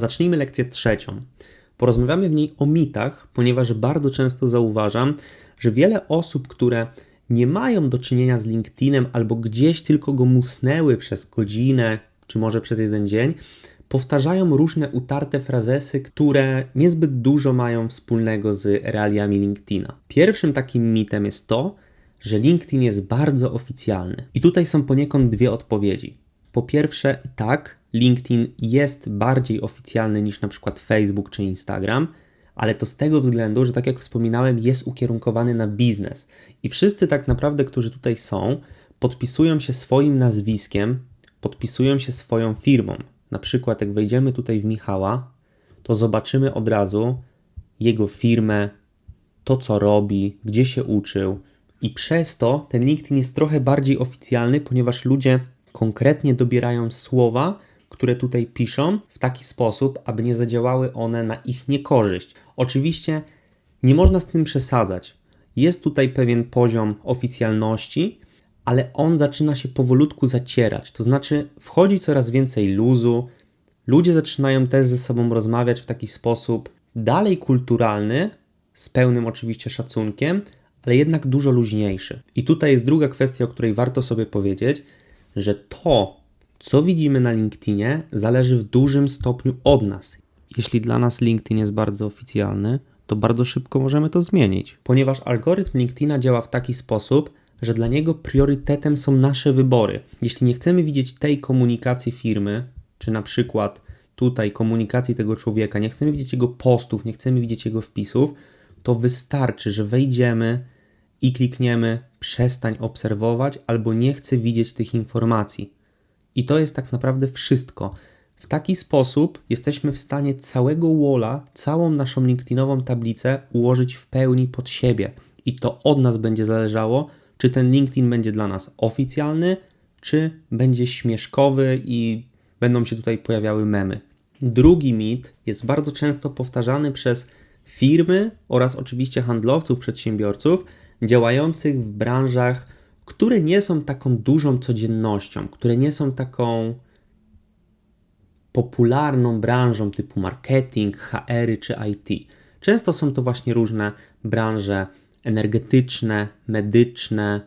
Zacznijmy lekcję trzecią. Porozmawiamy w niej o mitach, ponieważ bardzo często zauważam, że wiele osób, które nie mają do czynienia z LinkedInem albo gdzieś tylko go musnęły przez godzinę czy może przez jeden dzień, powtarzają różne utarte frazesy, które niezbyt dużo mają wspólnego z realiami LinkedIna. Pierwszym takim mitem jest to, że LinkedIn jest bardzo oficjalny. I tutaj są poniekąd dwie odpowiedzi. Po pierwsze, tak, LinkedIn jest bardziej oficjalny niż na przykład Facebook czy Instagram, ale to z tego względu, że tak jak wspominałem, jest ukierunkowany na biznes. I wszyscy tak naprawdę, którzy tutaj są, podpisują się swoim nazwiskiem, podpisują się swoją firmą. Na przykład, jak wejdziemy tutaj w Michała, to zobaczymy od razu jego firmę, to co robi, gdzie się uczył. I przez to ten LinkedIn jest trochę bardziej oficjalny, ponieważ ludzie konkretnie dobierają słowa, które tutaj piszą w taki sposób, aby nie zadziałały one na ich niekorzyść. Oczywiście nie można z tym przesadzać. Jest tutaj pewien poziom oficjalności, ale on zaczyna się powolutku zacierać. To znaczy, wchodzi coraz więcej luzu, ludzie zaczynają też ze sobą rozmawiać w taki sposób dalej kulturalny, z pełnym oczywiście szacunkiem, ale jednak dużo luźniejszy. I tutaj jest druga kwestia, o której warto sobie powiedzieć, że to, co widzimy na LinkedInie, zależy w dużym stopniu od nas. Jeśli dla nas LinkedIn jest bardzo oficjalny, to bardzo szybko możemy to zmienić, ponieważ algorytm LinkedIna działa w taki sposób, że dla niego priorytetem są nasze wybory. Jeśli nie chcemy widzieć tej komunikacji firmy, czy na przykład tutaj komunikacji tego człowieka, nie chcemy widzieć jego postów, nie chcemy widzieć jego wpisów, to wystarczy, że wejdziemy i klikniemy przestań obserwować albo nie chcę widzieć tych informacji. I to jest tak naprawdę wszystko. W taki sposób jesteśmy w stanie całego walla, całą naszą LinkedInową tablicę ułożyć w pełni pod siebie. I to od nas będzie zależało, czy ten LinkedIn będzie dla nas oficjalny, czy będzie śmieszkowy i będą się tutaj pojawiały memy. Drugi mit jest bardzo często powtarzany przez firmy oraz oczywiście handlowców, przedsiębiorców działających w branżach, które nie są taką dużą codziennością, które nie są taką popularną branżą typu marketing, HR czy IT. Często są to właśnie różne branże energetyczne, medyczne,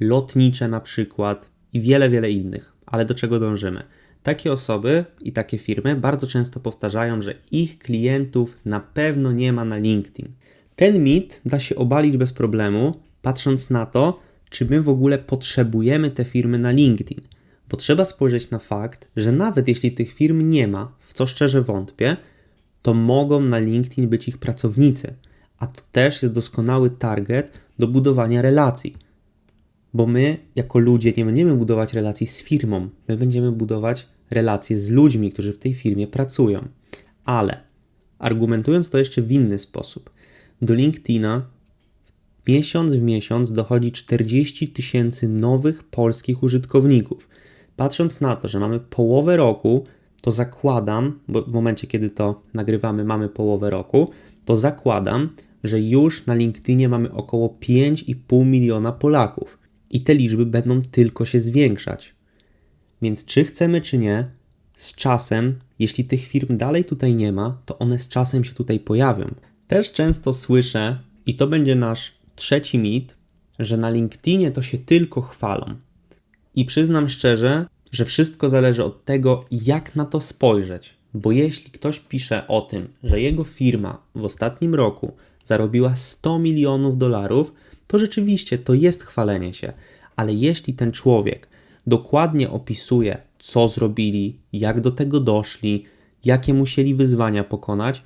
lotnicze na przykład i wiele, wiele innych. Ale do czego dążymy? Takie osoby i takie firmy bardzo często powtarzają, że ich klientów na pewno nie ma na LinkedIn. Ten mit da się obalić bez problemu, patrząc na to, czy my w ogóle potrzebujemy te firmy na LinkedIn. Bo trzeba spojrzeć na fakt, że nawet jeśli tych firm nie ma, w co szczerze wątpię, to mogą na LinkedIn być ich pracownicy a to też jest doskonały target do budowania relacji. Bo my, jako ludzie, nie będziemy budować relacji z firmą, my będziemy budować relacje z ludźmi, którzy w tej firmie pracują. Ale argumentując to jeszcze w inny sposób, do LinkedIna miesiąc w miesiąc dochodzi 40 tysięcy nowych polskich użytkowników. Patrząc na to, że mamy połowę roku, to zakładam, bo w momencie kiedy to nagrywamy, mamy połowę roku, to zakładam, że już na LinkedInie mamy około 5,5 miliona Polaków i te liczby będą tylko się zwiększać. Więc czy chcemy, czy nie, z czasem, jeśli tych firm dalej tutaj nie ma, to one z czasem się tutaj pojawią. Też często słyszę, i to będzie nasz trzeci mit, że na LinkedInie to się tylko chwalą. I przyznam szczerze, że wszystko zależy od tego, jak na to spojrzeć. Bo jeśli ktoś pisze o tym, że jego firma w ostatnim roku zarobiła 100 milionów dolarów, to rzeczywiście to jest chwalenie się. Ale jeśli ten człowiek dokładnie opisuje, co zrobili, jak do tego doszli, jakie musieli wyzwania pokonać,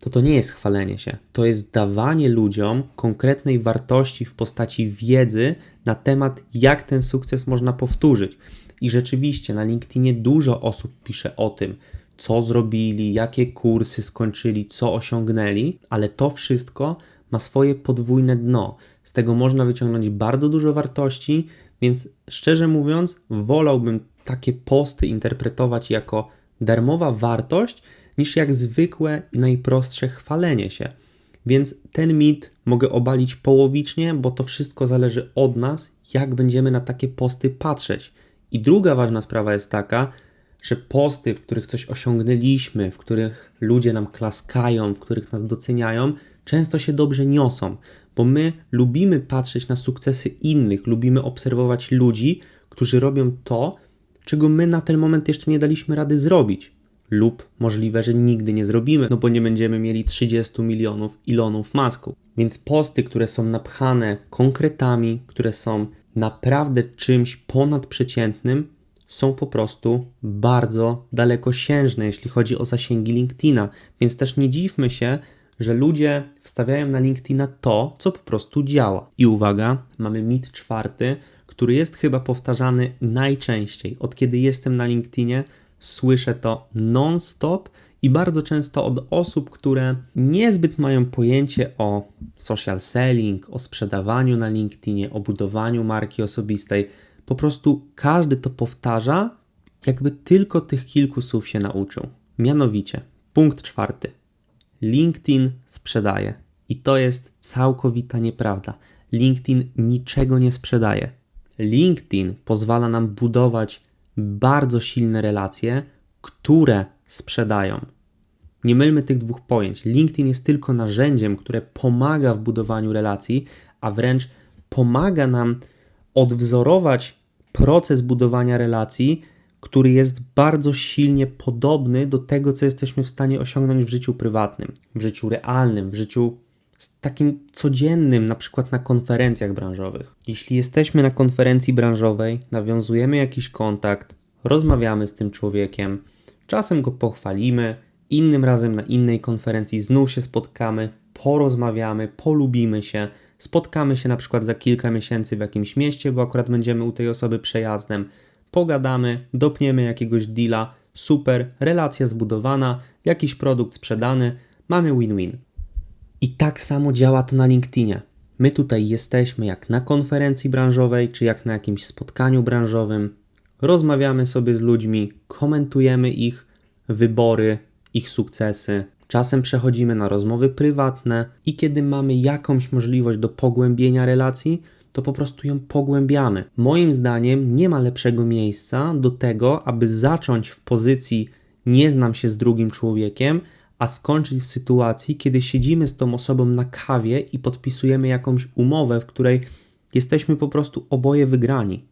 to to nie jest chwalenie się. To jest dawanie ludziom konkretnej wartości w postaci wiedzy na temat, jak ten sukces można powtórzyć. I rzeczywiście na LinkedInie dużo osób pisze o tym, co zrobili, jakie kursy skończyli, co osiągnęli, ale to wszystko ma swoje podwójne dno. Z tego można wyciągnąć bardzo dużo wartości, więc szczerze mówiąc, wolałbym takie posty interpretować jako darmowa wartość, niż jak zwykłe i najprostsze chwalenie się. Więc ten mit mogę obalić połowicznie, bo to wszystko zależy od nas, jak będziemy na takie posty patrzeć. I druga ważna sprawa jest taka, że posty, w których coś osiągnęliśmy, w których ludzie nam klaskają, w których nas doceniają, często się dobrze niosą, bo my lubimy patrzeć na sukcesy innych, lubimy obserwować ludzi, którzy robią to, czego my na ten moment jeszcze nie daliśmy rady zrobić. Lub możliwe, że nigdy nie zrobimy, no bo nie będziemy mieli 30 milionów Ilonów masków. Więc posty, które są napchane konkretami, które są naprawdę czymś ponadprzeciętnym, są po prostu bardzo dalekosiężne, jeśli chodzi o zasięgi LinkedIna. Więc też nie dziwmy się, że ludzie wstawiają na LinkedIna to, co po prostu działa. I uwaga, mamy mit czwarty, który jest chyba powtarzany najczęściej. Od kiedy jestem na LinkedInie, słyszę to non-stop i bardzo często od osób, które niezbyt mają pojęcie o social selling, o sprzedawaniu na LinkedInie, o budowaniu marki osobistej. Po prostu każdy to powtarza, jakby tylko tych kilku słów się nauczył. Mianowicie, punkt czwarty. LinkedIn sprzedaje. I to jest całkowita nieprawda. LinkedIn niczego nie sprzedaje. LinkedIn pozwala nam budować bardzo silne relacje, które sprzedają. Nie mylmy tych dwóch pojęć. LinkedIn jest tylko narzędziem, które pomaga w budowaniu relacji, a wręcz pomaga nam odwzorować proces budowania relacji, który jest bardzo silnie podobny do tego, co jesteśmy w stanie osiągnąć w życiu prywatnym, w życiu realnym, w życiu takim codziennym, na przykład na konferencjach branżowych. Jeśli jesteśmy na konferencji branżowej, nawiązujemy jakiś kontakt, rozmawiamy z tym człowiekiem, czasem go pochwalimy, innym razem na innej konferencji znów się spotkamy, porozmawiamy, polubimy się, spotkamy się na przykład za kilka miesięcy w jakimś mieście, bo akurat będziemy u tej osoby przejazdem, pogadamy, dopniemy jakiegoś deala, super, relacja zbudowana, jakiś produkt sprzedany, mamy win-win. I tak samo działa to na LinkedInie. My tutaj jesteśmy jak na konferencji branżowej, czy jak na jakimś spotkaniu branżowym. Rozmawiamy sobie z ludźmi, komentujemy ich wybory, ich sukcesy. Czasem przechodzimy na rozmowy prywatne i kiedy mamy jakąś możliwość do pogłębienia relacji, to po prostu ją pogłębiamy. Moim zdaniem nie ma lepszego miejsca do tego, aby zacząć w pozycji nie znam się z drugim człowiekiem, a skończyć w sytuacji, kiedy siedzimy z tą osobą na kawie i podpisujemy jakąś umowę, w której jesteśmy po prostu oboje wygrani.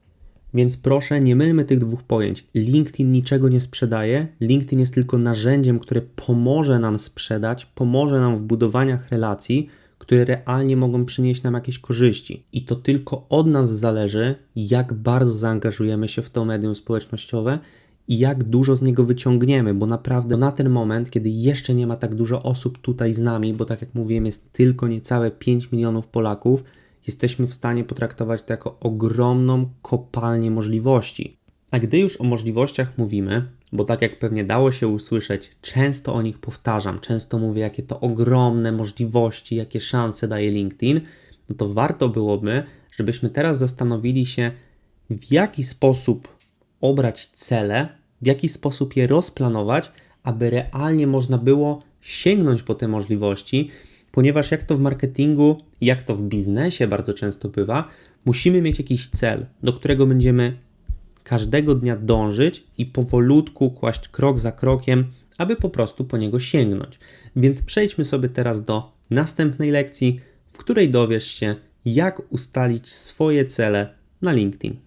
Więc proszę, nie mylmy tych dwóch pojęć. LinkedIn niczego nie sprzedaje. LinkedIn jest tylko narzędziem, które pomoże nam sprzedać, pomoże nam w budowaniach relacji, które realnie mogą przynieść nam jakieś korzyści. I to tylko od nas zależy, jak bardzo zaangażujemy się w to medium społecznościowe i jak dużo z niego wyciągniemy, bo naprawdę na ten moment, kiedy jeszcze nie ma tak dużo osób tutaj z nami, bo tak jak mówiłem, jest tylko niecałe 5 milionów Polaków, jesteśmy w stanie potraktować to jako ogromną kopalnię możliwości. A gdy już o możliwościach mówimy, bo tak jak pewnie dało się usłyszeć, często o nich powtarzam, często mówię, jakie to ogromne możliwości, jakie szanse daje LinkedIn, no to warto byłoby, żebyśmy teraz zastanowili się, w jaki sposób obrać cele, w jaki sposób je rozplanować, aby realnie można było sięgnąć po te możliwości, ponieważ jak to w marketingu, jak to w biznesie bardzo często bywa, musimy mieć jakiś cel, do którego będziemy każdego dnia dążyć i powolutku kłaść krok za krokiem, aby po prostu po niego sięgnąć. Więc przejdźmy sobie teraz do następnej lekcji, w której dowiesz się, jak ustalić swoje cele na LinkedIn.